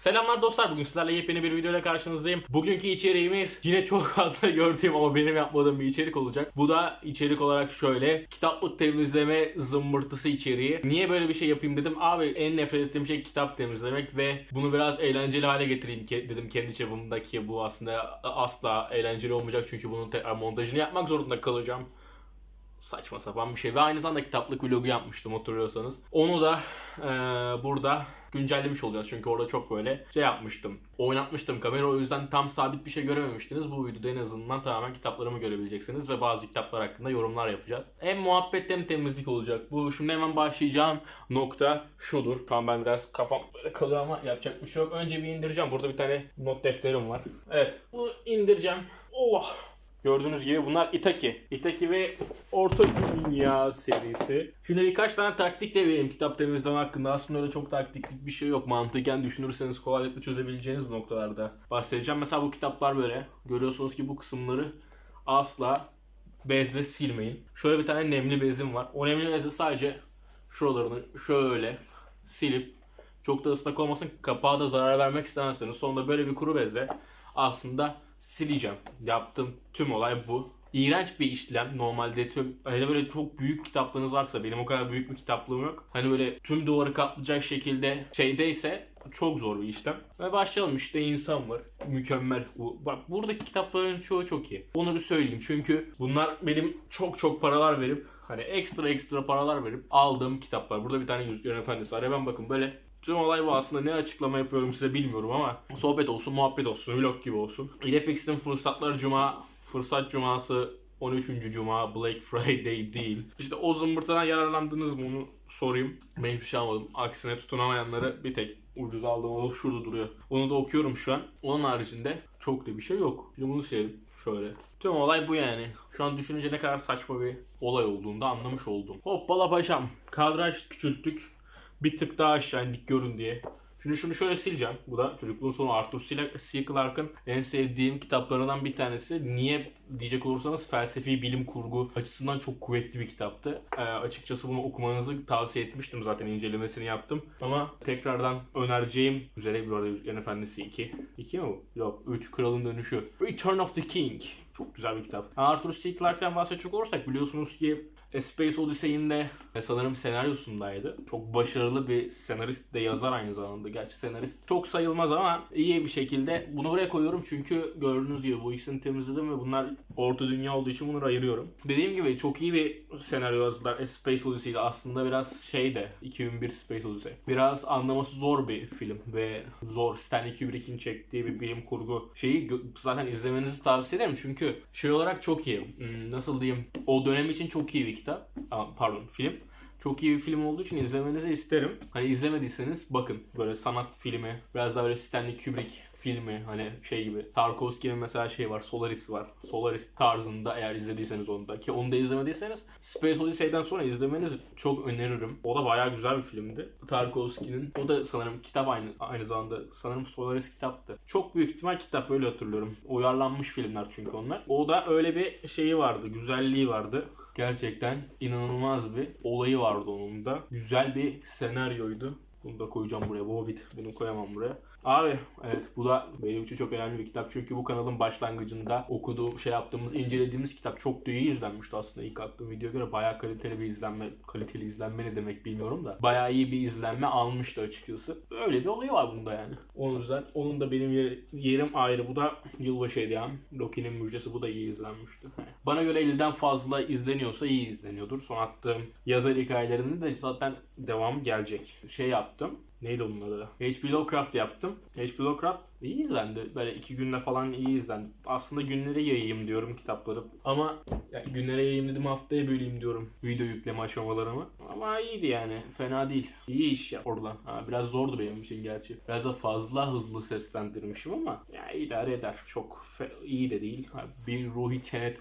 Selamlar dostlar bugün sizlerle yepyeni bir videoyla karşınızdayım. Bugünkü içeriğimiz yine çok fazla gördüğüm ama benim yapmadığım bir içerik olacak. Bu da içerik olarak şöyle kitaplık temizleme zımbırtısı içeriği. Niye böyle bir şey yapayım dedim. Abi en nefret ettiğim şey kitap temizlemek ve bunu biraz eğlenceli hale getireyim dedim kendi çapımdaki bu aslında asla eğlenceli olmayacak çünkü bunun tekrar montajını yapmak zorunda kalacağım saçma sapan bir şey. Ve aynı zamanda kitaplık vlogu yapmıştım hatırlıyorsanız. Onu da eee, burada güncellemiş olacağız. Çünkü orada çok böyle şey yapmıştım. Oynatmıştım kamera o yüzden tam sabit bir şey görememiştiniz. Bu videoda en azından tamamen kitaplarımı görebileceksiniz ve bazı kitaplar hakkında yorumlar yapacağız. Hem muhabbet hem temizlik olacak. Bu şimdi hemen başlayacağım nokta şudur. Şu an ben biraz kafam böyle kalıyor ama yapacak bir şey yok. Önce bir indireceğim. Burada bir tane not defterim var. Evet. Bu indireceğim. Allah. Gördüğünüz gibi bunlar Itaki. Itaki ve Orta Dünya serisi. Şimdi birkaç tane taktik de vereyim kitap temizleme hakkında. Aslında öyle çok taktiklik bir şey yok. Mantıken düşünürseniz kolaylıkla çözebileceğiniz noktalarda bahsedeceğim. Mesela bu kitaplar böyle. Görüyorsunuz ki bu kısımları asla bezle silmeyin. Şöyle bir tane nemli bezim var. O nemli bezle sadece şuralarını şöyle silip çok da ıslak olmasın kapağa da zarar vermek istemezseniz sonunda böyle bir kuru bezle aslında sileceğim. Yaptığım tüm olay bu. İğrenç bir işlem. Normalde tüm hele böyle çok büyük kitaplarınız varsa benim o kadar büyük bir kitaplığım yok. Hani böyle tüm duvarı kaplayacak şekilde şeydeyse çok zor bir işlem. Ve başlayalım işte insan var. Mükemmel. Bak buradaki kitapların çoğu çok iyi. Onu bir söyleyeyim. Çünkü bunlar benim çok çok paralar verip hani ekstra ekstra paralar verip aldığım kitaplar. Burada bir tane Yüzüklerin Efendisi var. Hemen bakın böyle Tüm olay bu aslında ne açıklama yapıyorum size bilmiyorum ama sohbet olsun, muhabbet olsun, vlog gibi olsun. Ilefix'in fırsatlar cuma, fırsat cuması 13. cuma Black Friday değil. İşte o zımbırtadan yararlandınız mı onu sorayım. Ben hiçbir şey almadım. Aksine tutunamayanları bir tek ucuz aldığım o şurada duruyor. Onu da okuyorum şu an. Onun haricinde çok da bir şey yok. Şimdi bunu silelim. Şöyle. Tüm olay bu yani. Şu an düşününce ne kadar saçma bir olay olduğunu da anlamış oldum. Hoppala paşam. Kadraj küçülttük bir tık daha aşağı indik görün diye. Şimdi şunu şöyle sileceğim. Bu da çocukluğun sonu Arthur C. Clarke'ın en sevdiğim kitaplarından bir tanesi. Niye diyecek olursanız felsefi bilim kurgu açısından çok kuvvetli bir kitaptı. Ee, açıkçası bunu okumanızı tavsiye etmiştim zaten incelemesini yaptım. Ama tekrardan önereceğim üzere bir arada Yüzüklerin Efendisi 2. 2 mi bu? Yok 3 Kralın Dönüşü. Return of the King. Çok güzel bir kitap. Arthur C. Clarke'tan bahsedecek olursak biliyorsunuz ki Space Odyssey'in de sanırım senaryosundaydı. Çok başarılı bir senarist de yazar aynı zamanda. Gerçi senarist çok sayılmaz ama iyi bir şekilde bunu buraya koyuyorum çünkü gördüğünüz gibi bu ikisini temizledim ve bunlar orta dünya olduğu için bunları ayırıyorum. Dediğim gibi çok iyi bir senaryo yazdılar. A Space Odyssey'de aslında biraz şey de 2001 Space Odyssey. Biraz anlaması zor bir film ve zor. Stanley Kubrick'in çektiği bir bilim kurgu şeyi zaten izlemenizi tavsiye ederim çünkü şey olarak çok iyi. Hmm, Nasıl diyeyim? O dönem için çok iyi bir kitap. Pardon film. Çok iyi bir film olduğu için izlemenizi isterim. Hani izlemediyseniz bakın böyle sanat filmi, biraz daha böyle Stanley Kubrick filmi hani şey gibi. Tarkovski'nin mesela şey var, Solaris var. Solaris tarzında eğer izlediyseniz onu da ki onu da izlemediyseniz Space Odyssey'den sonra izlemenizi çok öneririm. O da bayağı güzel bir filmdi. Tarkovski'nin. O da sanırım kitap aynı aynı zamanda sanırım Solaris kitaptı. Çok büyük ihtimal kitap öyle hatırlıyorum. Uyarlanmış filmler çünkü onlar. O da öyle bir şeyi vardı, güzelliği vardı. Gerçekten inanılmaz bir olayı vardı onun da. Güzel bir senaryoydu. Bunu da koyacağım buraya. Bu Hobbit. Bunu koyamam buraya. Abi evet bu da benim için çok önemli bir kitap. Çünkü bu kanalın başlangıcında okuduğum, şey yaptığımız, incelediğimiz kitap çok da iyi izlenmişti aslında. İlk attığım videoya göre bayağı kaliteli bir izlenme, kaliteli izlenme ne demek bilmiyorum da. Bayağı iyi bir izlenme almıştı açıkçası. Öyle bir olayı var bunda yani. O yüzden onun da benim yer- yerim ayrı. Bu da yılbaşı hediyem. Loki'nin müjdesi bu da iyi izlenmişti. Bana göre 50'den fazla izleniyorsa iyi izleniyordur. Son attığım yazar hikayelerinde de zaten devam gelecek. Şey yaptım. Neydi onun adı? H.P. Lovecraft yaptım. H.P. Lovecraft iyi izlendi. Böyle iki günde falan iyi izlendi. Aslında günlere yayayım diyorum kitapları. Ama yani günlere yayayım dedim haftaya böleyim diyorum video yükleme aşamalarımı. Ama iyiydi yani. Fena değil. İyi iş ya oradan. Ha, biraz zordu benim için gerçi. Biraz da fazla hızlı seslendirmişim ama ya idare eder. Çok iyi de değil. Ha, bir Ruhi Çenet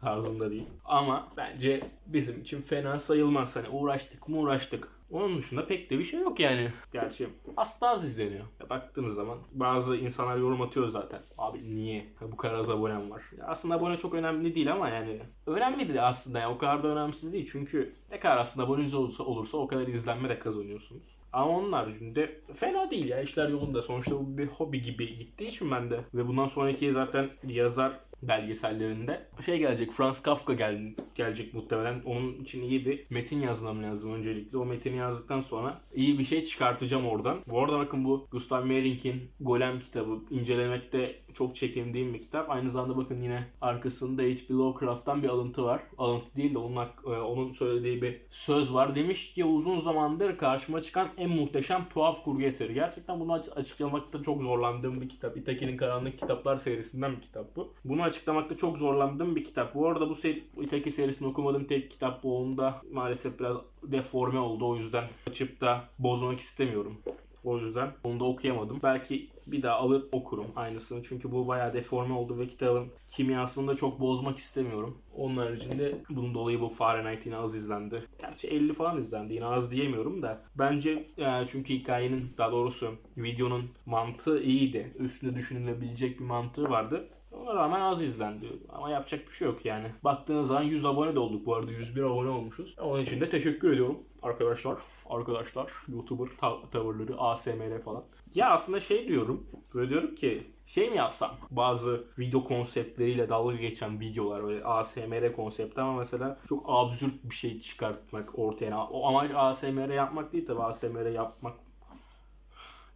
tarzında değil. Ama bence bizim için fena sayılmaz. Hani uğraştık mı uğraştık. Onun dışında pek de bir şey yok yani. Gerçi aslında az izleniyor. Ya baktığınız zaman bazı insanlar yorum atıyor zaten. Abi niye bu kadar az abonem var? Ya aslında abone çok önemli değil ama yani önemli de aslında ya o kadar da önemsiz değil. Çünkü ne kadar aslında aboneniz olursa, olursa o kadar izlenme de kazanıyorsunuz. Ama onun haricinde fena değil ya. işler yolunda. Sonuçta bu bir hobi gibi gittiği için ben de. Ve bundan sonraki zaten yazar belgesellerinde şey gelecek. Franz Kafka gel, gelecek muhtemelen. Onun için iyi bir metin yazmam lazım öncelikle. O metini yazdıktan sonra iyi bir şey çıkartacağım oradan. Bu arada bakın bu Gustav Mehring'in Golem kitabı. incelemekte çok çekindiğim bir kitap. Aynı zamanda bakın yine arkasında H.P. Lovecraft'tan bir alıntı var. Alıntı değil de onun, e, onun söylediği bir söz var. Demiş ki uzun zamandır karşıma çıkan en muhteşem tuhaf kurgu eseri. Gerçekten bunu aç- açıklamakta çok zorlandığım bir kitap. Itaki'nin Karanlık Kitaplar serisinden bir kitap bu. Bunu açıklamakta çok zorlandığım bir kitap. Bu arada bu seri, Itaki serisini okumadığım tek kitap bu. Onda maalesef biraz deforme oldu. O yüzden açıp da bozmak istemiyorum. O yüzden onu da okuyamadım. Belki bir daha alır okurum aynısını. Çünkü bu bayağı deforme oldu ve kitabın kimyasını da çok bozmak istemiyorum. Onun haricinde bunun dolayı bu Fahrenheit yine az izlendi. Gerçi 50 falan izlendi. Yine az diyemiyorum da. Bence e, çünkü hikayenin daha doğrusu videonun mantığı iyiydi. Üstünde düşünülebilecek bir mantığı vardı. Ona rağmen az izlendi. Ama yapacak bir şey yok yani. Baktığınız zaman 100 abone de olduk bu arada. 101 abone olmuşuz. Onun için de teşekkür ediyorum arkadaşlar. Arkadaşlar, YouTuber ta- tavırları, ASMR falan. Ya aslında şey diyorum. Böyle diyorum ki şey mi yapsam? Bazı video konseptleriyle dalga geçen videolar böyle ASMR konsepti ama mesela çok absürt bir şey çıkartmak ortaya. O amaç ASMR yapmak değil tabi ASMR yapmak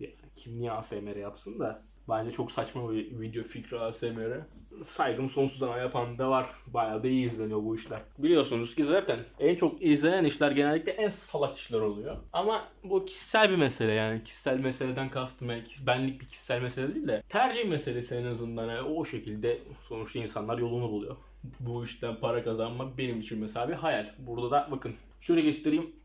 yani kim niye ASMR yapsın da bence çok saçma bir video fikri ASMR. Saygım sonsuz ama yapan da var. Bayağı da iyi izleniyor bu işler. Biliyorsunuz ki zaten en çok izlenen işler genellikle en salak işler oluyor. Ama bu kişisel bir mesele yani. Kişisel meseleden kastım yani benlik bir kişisel mesele değil de tercih meselesi en azından. Yani o şekilde sonuçta insanlar yolunu buluyor. Bu işten para kazanmak benim için mesela bir hayal. Burada da bakın şöyle göstereyim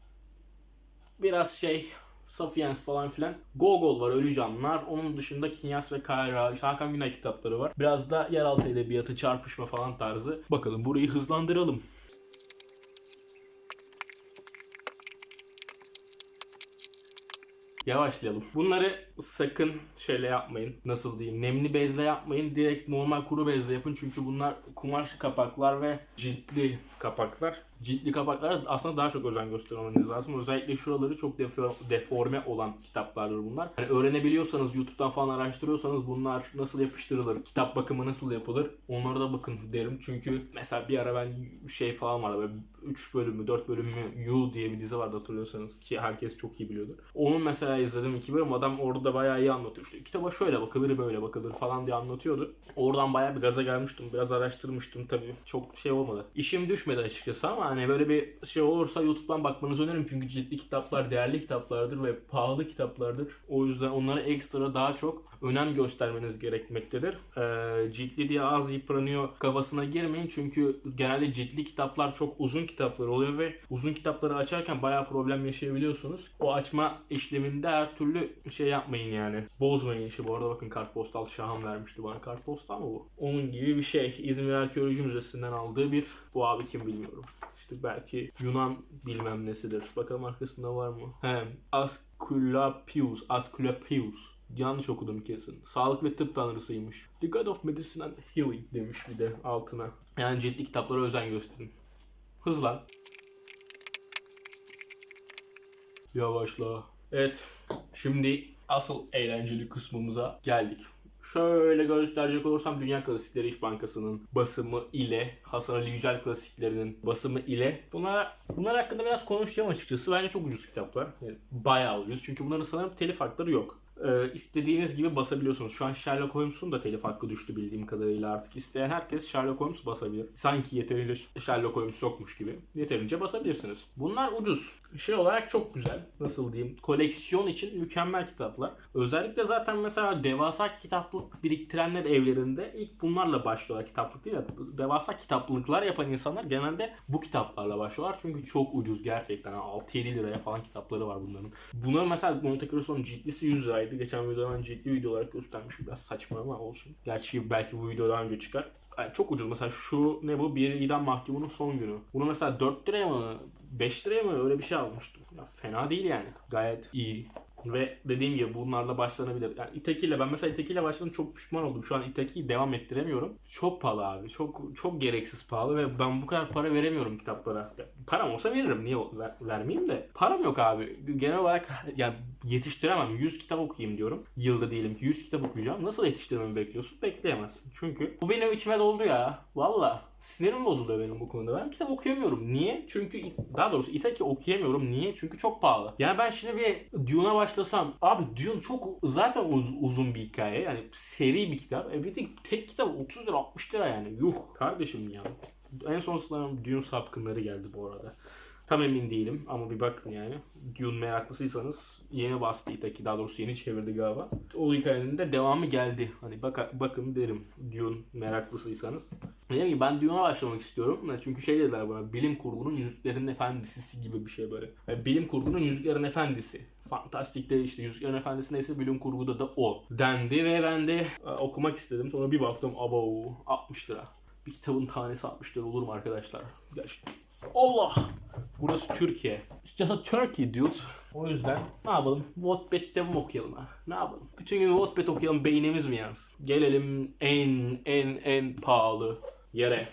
biraz şey Sapiens falan filan. Gogol var Ölü Canlılar. Onun dışında Kinyas ve Kayra, işte Hakan Günay kitapları var. Biraz da yeraltı edebiyatı, çarpışma falan tarzı. Bakalım burayı hızlandıralım. Yavaşlayalım. Bunları sakın şöyle yapmayın. Nasıl diyeyim? Nemli bezle yapmayın. Direkt normal kuru bezle yapın. Çünkü bunlar kumaş kapaklar ve ciltli kapaklar. Ciltli kapaklara aslında daha çok özen göstermeniz lazım. Özellikle şuraları çok defo- deforme olan kitaplardır bunlar. Yani öğrenebiliyorsanız, YouTube'dan falan araştırıyorsanız bunlar nasıl yapıştırılır, kitap bakımı nasıl yapılır onlara da bakın derim. Çünkü mesela bir ara ben şey falan vardı böyle 3 bölümü, 4 bölümü You diye bir dizi vardı hatırlıyorsanız ki herkes çok iyi biliyordur. Onun mesela izledim iki bölüm adam orada bayağı iyi anlatıyor. İşte kitaba şöyle bakılır, böyle bakılır falan diye anlatıyordu. Oradan bayağı bir gaza gelmiştim. Biraz araştırmıştım tabii. Çok şey olmadı. İşim düşmedi açıkçası ama hani böyle bir şey olursa YouTube'dan bakmanızı öneririm. Çünkü ciltli kitaplar değerli kitaplardır ve pahalı kitaplardır. O yüzden onlara ekstra daha çok önem göstermeniz gerekmektedir. Ee, ciltli diye az yıpranıyor kafasına girmeyin. Çünkü genelde ciltli kitaplar çok uzun kitaplar oluyor ve uzun kitapları açarken bayağı problem yaşayabiliyorsunuz. O açma işleminde her türlü şey yapmayın yani. Bozmayın işi. Bu arada bakın kartpostal Şahan vermişti bana. Kartpostal mı bu? Onun gibi bir şey. İzmir Arkeoloji Müzesi'nden aldığı bir bu abi kim bilmiyorum. İşte belki Yunan bilmem nesidir. Bakalım arkasında var mı? He. Asclepius. Asclepius. Yanlış okudum kesin. Sağlık ve tıp tanrısıymış. The God of Medicine and Healing demiş bir de altına. Yani ciltli kitaplara özen gösterin. Hızlan. Yavaşla. Evet. Şimdi asıl eğlenceli kısmımıza geldik. Şöyle gösterecek olursam Dünya Klasikleri İş Bankası'nın basımı ile Hasan Ali Yücel klasiklerinin basımı ile bunlar bunlar hakkında biraz konuşacağım açıkçası. Bence çok ucuz kitaplar. Yani bayağı ucuz. Çünkü bunların sanırım telif hakları yok. Ee, istediğiniz gibi basabiliyorsunuz. Şu an Sherlock Holmes'un da telif hakkı düştü bildiğim kadarıyla artık. isteyen herkes Sherlock Holmes basabilir. Sanki yeterince Sherlock Holmes yokmuş gibi. Yeterince basabilirsiniz. Bunlar ucuz. Şey olarak çok güzel. Nasıl diyeyim? Koleksiyon için mükemmel kitaplar. Özellikle zaten mesela devasa kitaplık biriktirenler evlerinde ilk bunlarla başlıyorlar. Kitaplık değil de devasa kitaplıklar yapan insanlar genelde bu kitaplarla başlıyorlar. Çünkü çok ucuz gerçekten. 6-7 liraya falan kitapları var bunların. Bunların mesela Monte Cristo'nun ciltlisi 100 liraydı. Geçen videoda ben ciltli video olarak göstermişim. Biraz saçma ama olsun. Gerçi belki bu video daha önce çıkar. Yani çok ucuz. Mesela şu ne bu? Bir idam mahkumunun son günü. Bunu mesela 4 liraya mı 5 liraya mı öyle bir şey almıştım. Ya fena değil yani. Gayet iyi. Ve dediğim gibi bunlarla başlanabilir. Yani Itaki ben mesela Itaki başladım çok pişman oldum. Şu an Itaki'yi devam ettiremiyorum. Çok pahalı abi. Çok çok gereksiz pahalı ve ben bu kadar para veremiyorum kitaplara. Param olsa veririm. Niye ver, vermeyeyim de. Param yok abi. Genel olarak yani yetiştiremem. 100 kitap okuyayım diyorum. Yılda diyelim ki 100 kitap okuyacağım. Nasıl yetiştirmemi bekliyorsun? Bekleyemezsin. Çünkü bu benim içime doldu ya. Valla. Sinirim bozuluyor benim bu konuda. Ben kitap okuyamıyorum. Niye? Çünkü daha doğrusu İtaki okuyamıyorum. Niye? Çünkü çok pahalı. Yani ben şimdi bir Dune'a başlasam. Abi Dune çok zaten uz- uzun bir hikaye. Yani seri bir kitap. E bir tek, tek kitap 30 lira 60 lira yani. Yuh kardeşim ya. En son sınavım Dune sapkınları geldi bu arada. Tam emin değilim ama bir bakın yani. Dune meraklısıysanız yeni bastı Itaki. Daha doğrusu yeni çevirdi galiba. O hikayenin de devamı geldi. Hani bak bakın derim Dune meraklısıysanız. Dediğim gibi ben Dune'a başlamak istiyorum. Çünkü şey dediler bana bilim kurgunun yüzüklerin efendisi gibi bir şey böyle. Yani bilim kurgunun yüzüklerin efendisi. Fantastik'te işte Yüzüklerin Efendisi neyse bilim kurguda da o dendi ve ben de e, okumak istedim. Sonra bir baktım abo 60 lira. Bir kitabın tanesi 60 lira olur mu arkadaşlar? Gerçekten. Allah! Burası Türkiye. Just Turkey dude. O yüzden ne yapalım? Wattpad kitabımı okuyalım ha. Ne yapalım? Bütün gün Wattpad okuyalım beynimiz mi yansın? Gelelim en en en pahalı yere.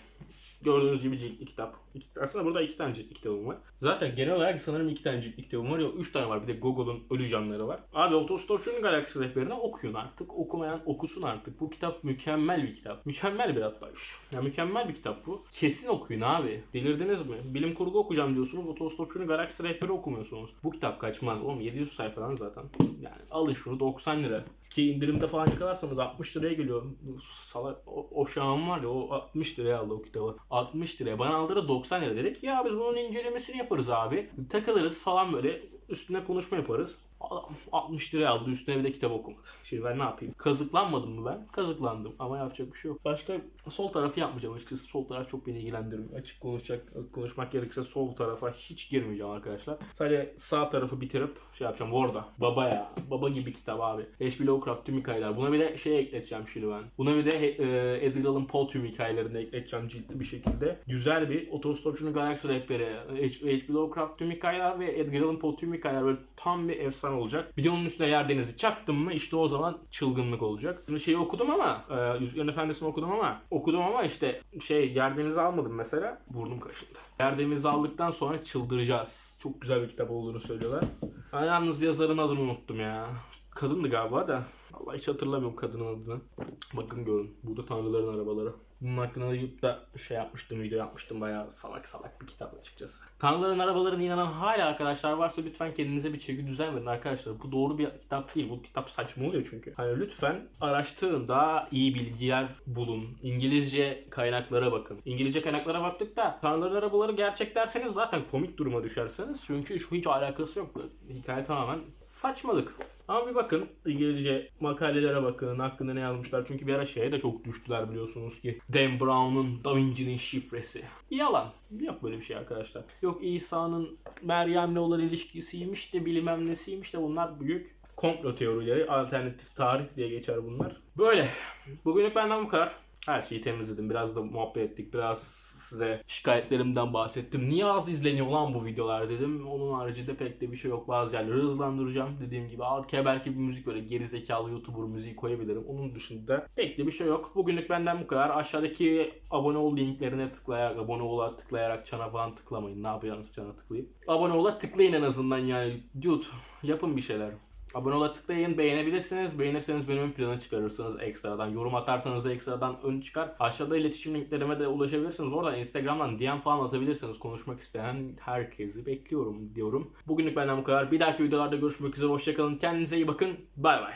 Gördüğünüz gibi ciltli kitap. İki, aslında burada iki tane ciltli kitabım var. Zaten genel olarak sanırım iki tane ciltli kitabım var. Ya üç tane var. Bir de Google'un Ölü Canları var. Abi Otostopçu'nun Galaksi Rehberi'ni okuyun artık. Okumayan okusun artık. Bu kitap mükemmel bir kitap. Mükemmel bir atlayış. Ya mükemmel bir kitap bu. Kesin okuyun abi. Delirdiniz mi? Bilim kurgu okuyacağım diyorsunuz. Otostopçu'nun Galaksi Rehberi okumuyorsunuz. Bu kitap kaçmaz. Oğlum 700 sayfadan zaten. Yani alın şunu 90 lira. Ki indirimde falan yakalarsanız 60 liraya geliyor. Salak o, o şahım var ya o 60 liraya aldı o kitabı. 60 liraya. Bana aldı da 90 lira. Dedik ya biz bunun incelemesini yaparız abi. Takılırız falan böyle. Üstüne konuşma yaparız. Adam 60 liraya aldı üstüne bir de kitap okumadı. Şimdi ben ne yapayım? Kazıklanmadım mı ben? Kazıklandım ama yapacak bir şey yok. Başka sol tarafı yapmayacağım açıkçası. Sol taraf çok beni ilgilendirmiyor. Açık konuşacak konuşmak gerekirse sol tarafa hiç girmeyeceğim arkadaşlar. Sadece sağ tarafı bitirip şey yapacağım. Orada. Baba ya. Baba gibi kitap abi. H.P. Lovecraft tüm hikayeler. Buna bir de şey ekleteceğim şimdi ben. Buna bir de e, Edgar Allan Poe tüm hikayelerini ekleteceğim ciltli bir şekilde. Güzel bir otostopçunun galaksi rehberi. H.P. Lovecraft tüm hikayeler ve Edgar Allan Poe tüm hikayeler böyle tam bir efsane olacak. Bir de onun üstüne yer denizi çaktım mı işte o zaman çılgınlık olacak. Şimdi şeyi okudum ama e, Yüzüklerin Efendisi'ni okudum ama okudum ama işte şey yer denizi almadım mesela. Burnum kaşındı. Yer denizi aldıktan sonra çıldıracağız. Çok güzel bir kitap olduğunu söylüyorlar. Ben yalnız yazarın adını unuttum ya. Kadındı galiba da. Allah hiç hatırlamıyorum kadının adını. Bakın görün. Burada tanrıların arabaları. Bunun hakkında YouTube'da şey yapmıştım, video yapmıştım. Bayağı salak salak bir kitap açıkçası. Tanrıların arabalarına inanan hala arkadaşlar varsa lütfen kendinize bir çeki düzen verin arkadaşlar. Bu doğru bir kitap değil. Bu kitap saçma oluyor çünkü. Hani lütfen araştırın daha iyi bilgiler bulun. İngilizce kaynaklara bakın. İngilizce kaynaklara baktık da Tanrıların arabaları gerçek derseniz zaten komik duruma düşersiniz. Çünkü şu hiç alakası yok. Hikaye tamamen saçmalık. Ama bir bakın İngilizce makalelere bakın hakkında ne yazmışlar. Çünkü bir ara şeye de çok düştüler biliyorsunuz ki. Dan Brown'un Da Vinci'nin şifresi. Yalan. Yok böyle bir şey arkadaşlar. Yok İsa'nın Meryem'le olan ilişkisiymiş de bilmem nesiymiş de bunlar büyük komplo teorileri. Alternatif tarih diye geçer bunlar. Böyle. Bugünlük benden bu kadar. Her şeyi temizledim. Biraz da muhabbet ettik. Biraz size şikayetlerimden bahsettim. Niye az izleniyor lan bu videolar dedim. Onun haricinde pek de bir şey yok. Bazı yerleri hızlandıracağım. Dediğim gibi arkaya belki bir müzik böyle gerizekalı YouTuber müziği koyabilirim. Onun dışında pek de bir şey yok. Bugünlük benden bu kadar. Aşağıdaki abone ol linklerine tıklayarak, abone ola tıklayarak çana falan tıklamayın. Ne yapacağınız çana tıklayıp. Abone ola tıklayın en azından yani. Dude yapın bir şeyler. Abone ola tıklayın, beğenebilirsiniz. Beğenirseniz benim plana çıkarırsınız ekstradan. Yorum atarsanız da ekstradan ön çıkar. Aşağıda iletişim linklerime de ulaşabilirsiniz. Oradan Instagram'dan DM falan atabilirsiniz. Konuşmak isteyen herkesi bekliyorum diyorum. Bugünlük benden bu kadar. Bir dahaki videolarda görüşmek üzere. Hoşçakalın. Kendinize iyi bakın. Bay bay.